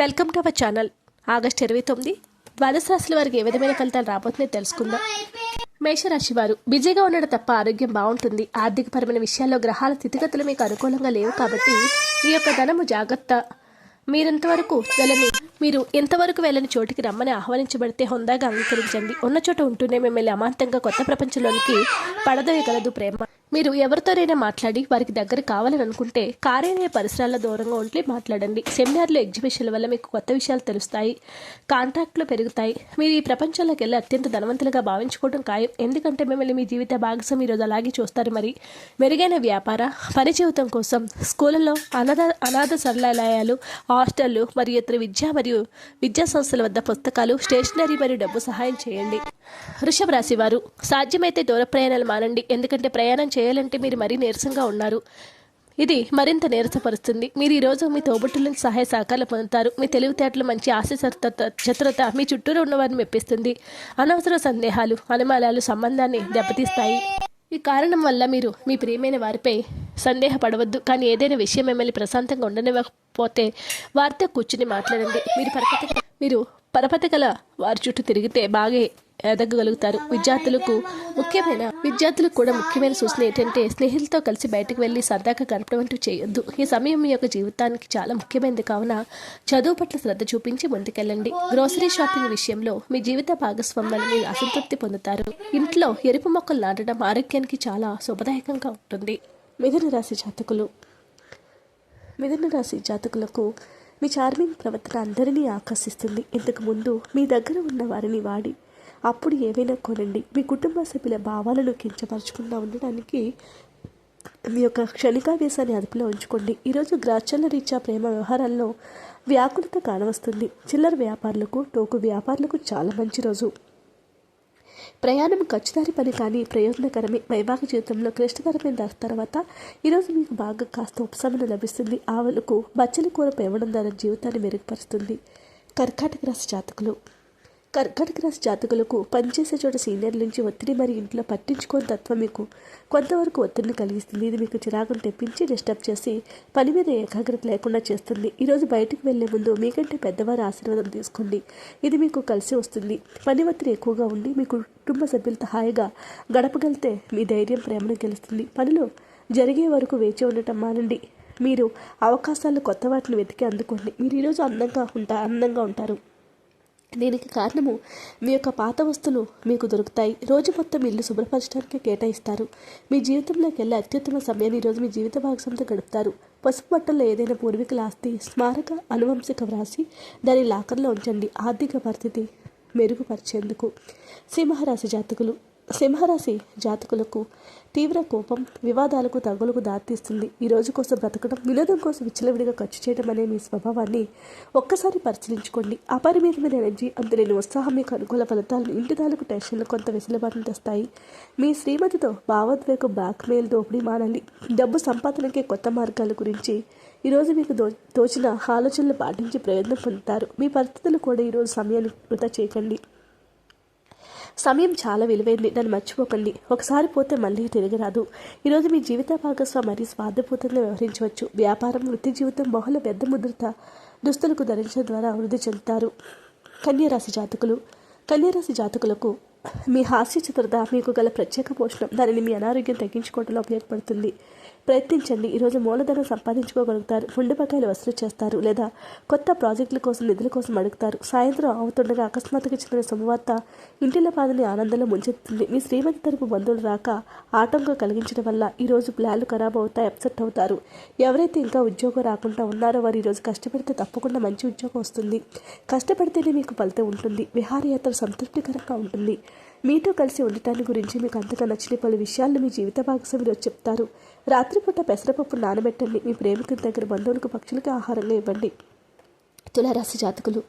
Welcome to our channel. August ఇరవై తొమ్మిది ద్వాదశ రాశుల వారికి ఏ విధమైన ఫలితాలు రాబోతున్నాయో తెలుసుకుందాం. మేషరాశి వారు బిజీగా ఉండడం తప్ప ఆరోగ్యం బాగుంటుంది. ఆర్థికపరమైన విషయాల్లో గ్రహాల స్థితిగతులు మీకు అనుకూలంగా లేవు కాబట్టి మీ యొక్క ధనము జాగ్రత్త. మీరంతవరకు వెళ్ళని మీరు ఎంతవరకు వెళ్ళని చోటికి రమ్మని ఆహ్వానించబడితే హుందాగా అంగీకరించండి. ఉన్న చోట ఉంటూనే మిమ్మల్ని అమాంతంగా కొత్త ప్రపంచంలోనికి పడదోయగలదు ప్రేమ. మీరు ఎవరితోనైనా మాట్లాడి వారికి దగ్గర కావాలని అనుకుంటే కార్యాలయ పరిసరాల దూరంగా ఉండి మాట్లాడండి. సెమినార్లు ఎగ్జిబిషన్ల వల్ల మీకు కొత్త విషయాలు తెలుస్తాయి. కాంటాక్ట్లు పెరుగుతాయి. మీరు ఈ ప్రపంచంలోకి వెళ్ళి అత్యంత ధనవంతులుగా భావించుకోవడం ఖాయం. ఎందుకంటే మిమ్మల్ని మీ జీవిత భాగస్వామి ఈరోజు అలాగే చూస్తారు మరి. మెరుగైన వ్యాపార పని జీవితం కోసం స్కూళ్ళలో అనాథ అనాథ సరళాలయాలు హాస్టళ్ళు మరియు ఇతర విద్యా మరియు విద్యా సంస్థల వద్ద పుస్తకాలు స్టేషనరీ మరియు డబ్బు సహాయం చేయండి. వృషభ రాశి వారు సాధ్యమైతే దూర ప్రయాణాలు మానండి. ఎందుకంటే ప్రయాణం చేయాలంటే మీరు మరీ నీరసంగా ఉన్నారు. ఇది మరింత నీరసపరుస్తుంది. మీరు ఈరోజు మీ తోబుట్టుల నుంచి సహాయ సహకారాలు పొందుతారు. మీ తెలివితేటలు మంచి ఆశచతురత చతురత మీ చుట్టూరు ఉన్నవారిని మెప్పిస్తుంది. అనవసర సందేహాలు అనుమానాలు సంబంధాన్ని దెబ్బతీస్తాయి. ఈ కారణం వల్ల మీరు మీ ప్రియమైన వారిపై సందేహపడవద్దు. కానీ ఏదైనా విషయం మిమ్మల్ని ప్రశాంతంగా ఉండనివ్వకపోతే వారితో కూర్చుని మాట్లాడండి. మీరు పరపతి మీరు పరపతి గల వారి చుట్టూ తిరిగితే బాగా ఎదగగలుగుతారు. విద్యార్థులకు ముఖ్యమైన విద్యార్థులకు కూడా ముఖ్యమైన సూచన ఏంటంటే స్నేహితులతో కలిసి బయటకు వెళ్ళి సరదాగా గడపడం అంటూ చేయొద్దు. ఈ సమయం మీ యొక్క జీవితానికి చాలా ముఖ్యమైనది. కావున చదువు పట్ల శ్రద్ధ చూపించి ముందుకెళ్ళండి. గ్రోసరీ షాపింగ్ విషయంలో మీ జీవిత భాగస్వామ్యాలు మీరు అసంతృప్తి పొందుతారు. ఇంట్లో ఎరుపు మొక్కలు నాటడం ఆరోగ్యానికి చాలా శుభదాయకంగా ఉంటుంది. మిథున రాశి జాతకులు. మిథున రాశి జాతకులకు మీ చార్మింగ్ ప్రవర్తన అందరినీ ఆకర్షిస్తుంది. ఇంతకు ముందు మీ దగ్గర ఉన్న వారిని వాడి అప్పుడు ఏవైనా కొనండి. మీ కుటుంబ సభ్యుల భావాలను కించపరచకుండా ఉండడానికి మీ యొక్క క్షణికావేశాన్ని అదుపులో ఉంచుకోండి. ఈరోజు గ్రాచల్ల రీత్యా ప్రేమ వ్యవహారాల్లో వ్యాకులత కానవస్తుంది. చిల్లర వ్యాపారులకు టోకు వ్యాపారులకు చాలా మంచి రోజు. ప్రయాణం ఖర్చుదారి పని కానీ ప్రయోజనకరమే. వైవాహిక జీవితంలో క్లిష్టకరమైన దాని తర్వాత ఈరోజు మీకు బాగా కాస్త ఉపశమనం లభిస్తుంది. ఆవులకు బచ్చలి కూర పెవడం ద్వారా జీవితాన్ని మెరుగుపరుస్తుంది. కర్కాటక రాశి జాతకులు. కర్కాటక రాశి జాతకులకు పనిచేసే చోట సీనియర్ల నుంచి ఒత్తిడి మరి ఇంట్లో పట్టించుకోని తత్వం మీకు కొంతవరకు ఒత్తిడిని కలిగిస్తుంది. ఇది మీకు చిరాకును తెప్పించి డిస్టర్బ్ చేసి పని మీద ఏకాగ్రత లేకుండా చేస్తుంది. ఈరోజు బయటకు వెళ్ళే ముందు మీకంటే పెద్దవారి ఆశీర్వాదం తీసుకోండి. ఇది మీకు కలిసి వస్తుంది. పని ఒత్తిడి ఎక్కువగా ఉండి మీ కుటుంబ సభ్యులతో హాయిగా గడపగలితే మీ ధైర్యం ప్రేమను గెలుస్తుంది. పనులు జరిగే వరకు వేచి ఉండటం మానండి. మీరు అవకాశాలు కొత్త వాటిని వెతికి అందుకోండి. మీరు ఈరోజు అందంగా ఉంటా అందంగా ఉంటారు. దీనికి కారణము మీ యొక్క పాత వస్తువులు మీకు దొరుకుతాయి. రోజు మొత్తం ఇల్లు శుభ్రపరచడానికి కేటాయిస్తారు. మీ జీవితంలోకి వెళ్ళే అత్యుత్తమ సమయాన్ని ఈరోజు మీ జీవిత భాగస్వామితో గడుపుతారు. పసుపు బట్టల్లో ఏదైనా పూర్వీకుల ఆస్తి స్మారక అనువంశిక వ్రాసి దాని లాకర్లో ఉంచండి. ఆర్థిక పరిస్థితి మెరుగుపరిచేందుకు. సింహరాశి జాతకులు సింహరాశి జాతకులకు తీవ్ర కోపం వివాదాలకు తగులకు దారితీస్తుంది. ఈ రోజు కోసం బ్రతకడం వినోదం కోసం విచ్చలవిడిగా ఖర్చు చేయడం అనే మీ స్వభావాన్ని ఒక్కసారి పరిశీలించుకోండి. అపరిమితమైన ఎనర్జీ అందులేని ఉత్సాహం మీకు అనుకూల ఫలితాలను ఇంటి తాలూకు టెన్షన్లు కొంత వెసులుబాటును తెస్తాయి. మీ శ్రీమతితో భావోద్వేగ బ్లాక్మెయిల్ దోపిడీ మానాలి డబ్బు సంపాదనకే కొత్త మార్గాల గురించి ఈరోజు మీకు దో తోచిన ఆలోచనలు పాటించి ప్రయత్నం పొందుతారు. మీ పరిస్థితులు కూడా ఈరోజు సమయాన్ని వృధా చేయకండి. సమయం చాలా విలువైంది. దాన్ని మర్చిపోకండి. ఒకసారి పోతే మళ్ళీ తిరిగి రాదు ఈరోజు మీ జీవిత భాగస్వామి మరీ స్వార్థపూతంగా వ్యవహరించవచ్చు. వ్యాపారం వృత్తి జీవితం బహుళ పెద్ద ముద్రత దుస్తులకు ధరించడం ద్వారా అభివృద్ధి చెందుతారు. కన్యరాశి జాతకులు కన్యరాశి జాతకులకు మీ హాస్య చిత్రత మీకు గల ప్రత్యేక పోషణం. దానిని మీ అనారోగ్యం తగ్గించుకోవడంలో ఉపయోగపడుతుంది ప్రయత్నించండి. ఈరోజు మూలధనం సంపాదించుకోగలుగుతారు. ఉండి వసూలు చేస్తారు లేదా కొత్త ప్రాజెక్టుల కోసం నిధుల కోసం అడుగుతారు. సాయంత్రం అవుతుండగా అకస్మాత్తుగా చెందిన శుభవార్త ఇంటిల బాధని ఆనందంలో ముంచెత్తుంది మీ శ్రీమతి తరపు బంధువులు రాక ఆటంకం కలిగించడం వల్ల ఈరోజు ప్లాన్లు ఖరాబ్ అవుతాయి అప్సెట్ అవుతారు. ఎవరైతే ఇంకా ఉద్యోగం రాకుండా ఉన్నారో వారు ఈరోజు కష్టపడితే తప్పకుండా మంచి ఉద్యోగం వస్తుంది. కష్టపడితేనే మీకు ఫలితం ఉంటుంది. విహారయాత్ర సంతృప్తికరంగా ఉంటుంది. మీతో కలిసి ఉండటాన్ని గురించి మీకు అంతగా నచ్చిన పలు విషయాలను మీ జీవిత భాగస్వామిలో చెప్తారు. రాత్రిపూట పెసరపప్పు నానబెట్టండి. మీ ప్రేమికుల దగ్గర బంధువులకు పక్షులకు ఆహారంగా ఇవ్వండి. తులారాశి జాతకులు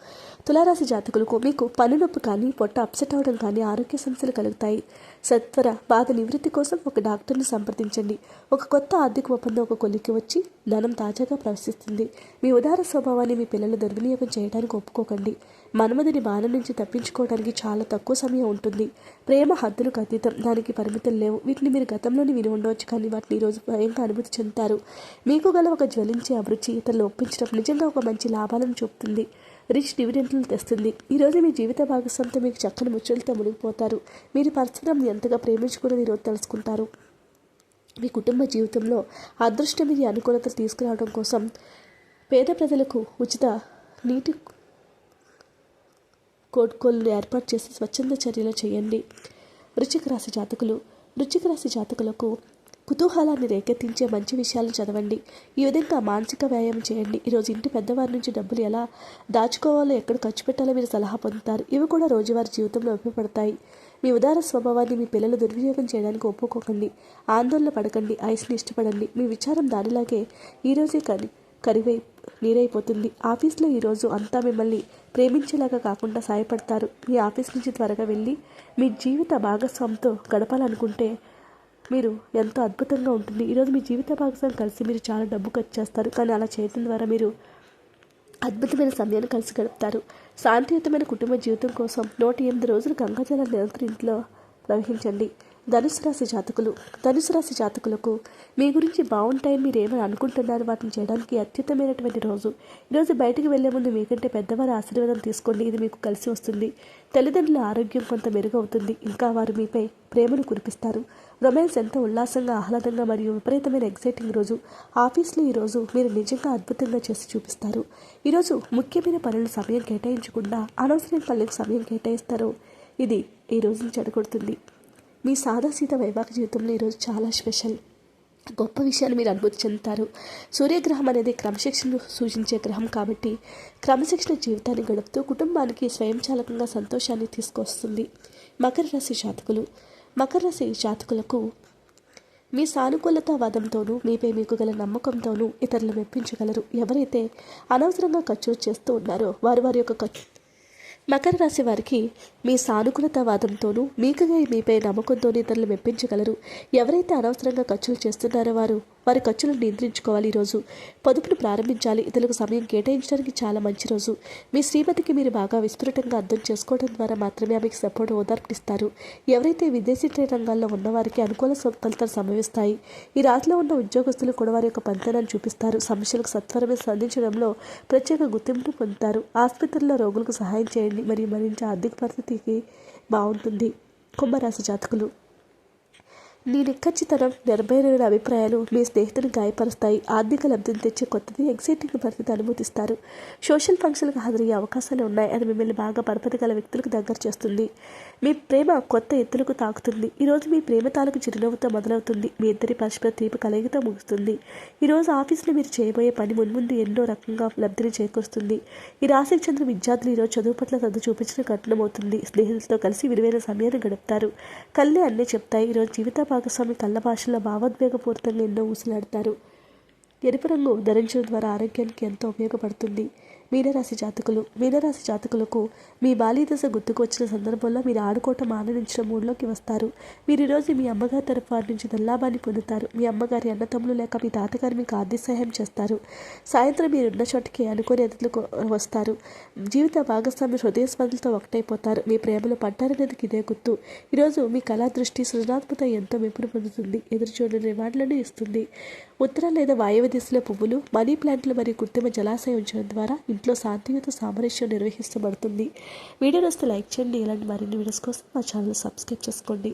తులారాశి జాతకులకు మీకు పన్ను నొప్పి కానీ పొట్ట అప్సెట్ అవడం కానీ ఆరోగ్య సమస్యలు కలుగుతాయి. సత్వర బాధ నివృత్తి కోసం ఒక డాక్టర్ను సంప్రదించండి. ఒక కొత్త ఆర్థిక ఒప్పందం ఒక కొలికి వచ్చి ధనం తాజాగా ప్రవేశిస్తుంది. మీ ఉదార స్వభావాన్ని మీ పిల్లలు దుర్వినియోగం చేయడానికి ఒప్పుకోకండి. మనమదిని బాణం నుంచి తప్పించుకోవడానికి చాలా తక్కువ సమయం ఉంటుంది. ప్రేమ హద్దులకు అతీతం దానికి పరిమితులు లేవు. వీటిని మీరు గతంలోనే విని ఉండవచ్చు కానీ వాటిని ఈరోజు భయంగా అనుభూతి చెందుతారు. మీకు గల ఒక జ్వలించే అభిరుచి ఇతరులు ఒప్పించడం నిజంగా ఒక మంచి లాభాలను చూపుతుంది. రిచ్ డివిడెంట్లు తెస్తుంది. ఈరోజు మీ జీవిత భాగస్వామితో మీకు చక్కని ముచ్చలతో మునిగిపోతారు. మీరు పరస్పరం ఎంతగా ప్రేమించుకున్నది ఈరోజు తెలుసుకుంటారు. మీ కుటుంబ జీవితంలో అదృష్టం ఇది అనుకూలతలు తీసుకురావడం కోసం పేద ప్రజలకు ఉచిత నీటి కోడ్కోళ్ళు ఏర్పాటు చేసి స్వచ్ఛంద చర్యలు చేయండి. వృశ్చిక రాశి జాతకులు వృశ్చిక రాశి జాతకులకు కుతూహలాన్ని రేకెత్తించే మంచి విషయాలు చదవండి. ఈ విధంగా మానసిక వ్యాయామం చేయండి. ఈరోజు ఇంటి పెద్దవారి నుంచి డబ్బులు ఎలా దాచుకోవాలో ఎక్కడ ఖర్చు పెట్టాలో మీరు సలహా పొందుతారు. ఇవి కూడా రోజువారీ జీవితంలో ఉపయోగపడతాయి. మీ ఉదార స్వభావాన్ని మీ పిల్లలు దుర్వినియోగం చేయడానికి ఒప్పుకోకండి. ఆందోళన పడకండి. ఐస్ని ఇష్టపడండి. మీ విచారం దానిలాగే ఈరోజే కని కరివై నీరైపోతుంది. ఆఫీస్లో ఈరోజు అంతా మిమ్మల్ని ప్రేమించేలాగా కాకుండా సాయపడతారు. మీ ఆఫీస్ నుంచి త్వరగా వెళ్ళి మీ జీవిత భాగస్వామితో గడపాలనుకుంటే మీరు ఎంతో అద్భుతంగా ఉంటుంది. ఈరోజు మీ జీవిత భాగస్వామి కలిసి మీరు చాలా డబ్బు ఖర్చు చేస్తారు. కానీ అలా చేయడం ద్వారా మీరు అద్భుతమైన సమయాన్ని కలిసి గడుపుతారు. శాంతియుతమైన కుటుంబ జీవితం కోసం నూట ఎనిమిది రోజులు గంగాజల నిరంతరం ఇంట్లో ప్రవహించండి. ధనుసు రాశి జాతకులు ధనుసు రాశి జాతకులకు మీ గురించి బాగుంటాయని మీరు ఏమని అనుకుంటున్నారు? వాటిని చేయడానికి అత్యుత్తమైనటువంటి రోజు. ఈరోజు బయటకు వెళ్ళే ముందు మీకంటే పెద్దవారి ఆశీర్వాదం తీసుకోండి. ఇది మీకు కలిసి వస్తుంది. తల్లిదండ్రుల ఆరోగ్యం కొంత మెరుగవుతుంది. ఇంకా వారు మీపై ప్రేమను కురిపిస్తారు. రొమాన్స్ ఎంతో ఉల్లాసంగా ఆహ్లాదంగా మరియు విపరీతమైన ఎగ్జైటింగ్ రోజు. ఆఫీస్లో ఈరోజు మీరు నిజంగా అద్భుతంగా చేసి చూపిస్తారు. ఈరోజు ముఖ్యమైన పనులు సమయం కేటాయించకుండా అనవసరమైన పనులకు సమయం కేటాయిస్తారు ఇది ఈ రోజుని చెడగొడుతుంది మీ సాదాసీత వైవాహిక జీవితంలో ఈరోజు చాలా స్పెషల్. గొప్ప విషయాలు మీరు అనుభూతి చెందుతారు. సూర్యగ్రహం అనేది క్రమశిక్షణను సూచించే గ్రహం కాబట్టి క్రమశిక్షణ జీవితాన్ని గడుపుతూ కుటుంబానికి స్వయంచాలకంగా సంతోషాన్ని తీసుకొస్తుంది మకర రాశి జాతకులు. మకర రాశి జాతకులకు మీ సానుకూలతావాదంతోనూ మీపై మీకు గల నమ్మకంతోనూ ఇతరులు మెప్పించగలరు. ఎవరైతే అనవసరంగా ఖర్చులు చేస్తూ ఉన్నారో వారు వారి యొక్క ఖర్చు మకర రాశి వారికి మీ సానుకూలతావాదంతోనూ మీకుగా మీపై నమ్మకంతోనూ ఇతరులు మెప్పించగలరు. ఎవరైతే అనవసరంగా ఖర్చులు చేస్తున్నారో వారు వారి ఖర్చులను నియంత్రించుకోవాలి ఈరోజు. పొదుపును ప్రారంభించాలి. ఇతరులకు సమయం కేటాయించడానికి చాలా మంచి రోజు. మీ శ్రీమతికి మీరు బాగా విస్తృతంగా అర్థం చేసుకోవడం ద్వారా మాత్రమే ఆమెకి సపోర్ట్ ఓదార్పునిస్తారు ఎవరైతే విదేశీ ట్రేడ్ రంగాల్లో ఉన్నవారికి అనుకూల ఫలితాలు సంభవిస్తాయి ఈ రాతిలో ఉన్న ఉద్యోగస్తులు కూడా వారి యొక్క పంతనాన్ని చూపిస్తారు. సమస్యలకు సత్వరమే స్పందించడంలో ప్రత్యేక గుర్తింపును పొందుతారు. ఆసుపత్రుల్లో రోగులకు సహాయం చేయండి. మరియు మరింత ఆర్థిక పరిస్థితికి బాగుంటుంది. కుంభరాశి జాతకులు. నీ నిక్కచ్చితనం నిర్భయమైన అభిప్రాయాలు మీ స్నేహితుని గాయపరుస్తాయి. ఆర్థిక లబ్ధిని తెచ్చే కొత్తది ఎగ్జైటింగ్ పరిస్థితి అనుమతిస్తారు. సోషల్ ఫంక్షన్లకు హాజరయ్యే అవకాశాలు ఉన్నాయి అది మిమ్మల్ని బాగా పరపతి గల వ్యక్తులకు దగ్గర చేస్తుంది. మీ ప్రేమ కొత్త ఎత్తులకు తాకుతుంది. ఈరోజు మీ ప్రేమ తాలూకు చిరునవ్వుతో మొదలవుతుంది. మీ ఇద్దరి పరస్పర తీపి కలయికతో ముగుస్తుంది. ఈరోజు ఆఫీస్లో మీరు చేయబోయే పని మున్ముందు ఎన్నో రకంగా లబ్ధిని చేకూరుస్తుంది. ఈ రాశికి చెందిన విద్యార్థులు ఈరోజు చదువు పట్ల శ్రద్ధ చూపించిన కఠినమవుతుంది స్నేహితులతో కలిసి విలువైన సమయాన్ని గడుపుతారు. కళ్ళే అన్నీ చెప్తాయి. ఈరోజు జీవిత భాగస్వామి కళ్ళ భాషలో భావోద్వేగపూరితంగా ఎన్నో ఊసులాడతారు. ఎరుపు రంగు ధరించడం ద్వారా ఆరోగ్యానికి ఎంతో ఉపయోగపడుతుంది. మీనరాశి జాతకులు. మీనరాశి జాతకులకు మీ బాలీదశ గుర్తుకొచ్చిన గుర్తుకు వచ్చిన సందర్భంలో మీరు ఆడుకోవటం ఆనందించిన మూడులోకి వస్తారు. మీరు ఈరోజు మీ అమ్మగారి తరఫు వారి నుంచి ధనలాభాన్ని పొందుతారు. మీ అమ్మగారి అన్నతమ్ములు లేక మీ తాతగారు మీకు ఆర్థిక సహాయం చేస్తారు. సాయంత్రం మీరు ఉన్న చోటికి అనుకోని అతిథులు వస్తారు. జీవిత భాగస్వామి హృదయ స్పందనతో ఒకటైపోతారు. మీ ప్రేమలో పడ్డారనేది ఇదే గుర్తు. ఈరోజు మీ కళా దృష్టి సృజనాత్మకత ఎంతో మెప్పును పొందుతుంది. ఎదురు చూడని రివార్డులను ఇస్తుంది. ఉత్తర లేదా వాయువ్య దిశలో పువ్వులు మనీ ప్లాంట్లు మరియు కృత్రిమ జలాశయం ఉంచడం ద్వారా ఇంట్లో శాంతియుత సామరస్యం నిర్వహిస్తబడుతుంది వీడియో నస్తే లైక్ చేయండి ఇలాంటి మరిన్ని వీడియోస్ కోసం మా ఛానల్ సబ్స్క్రైబ్ చేసుకోండి.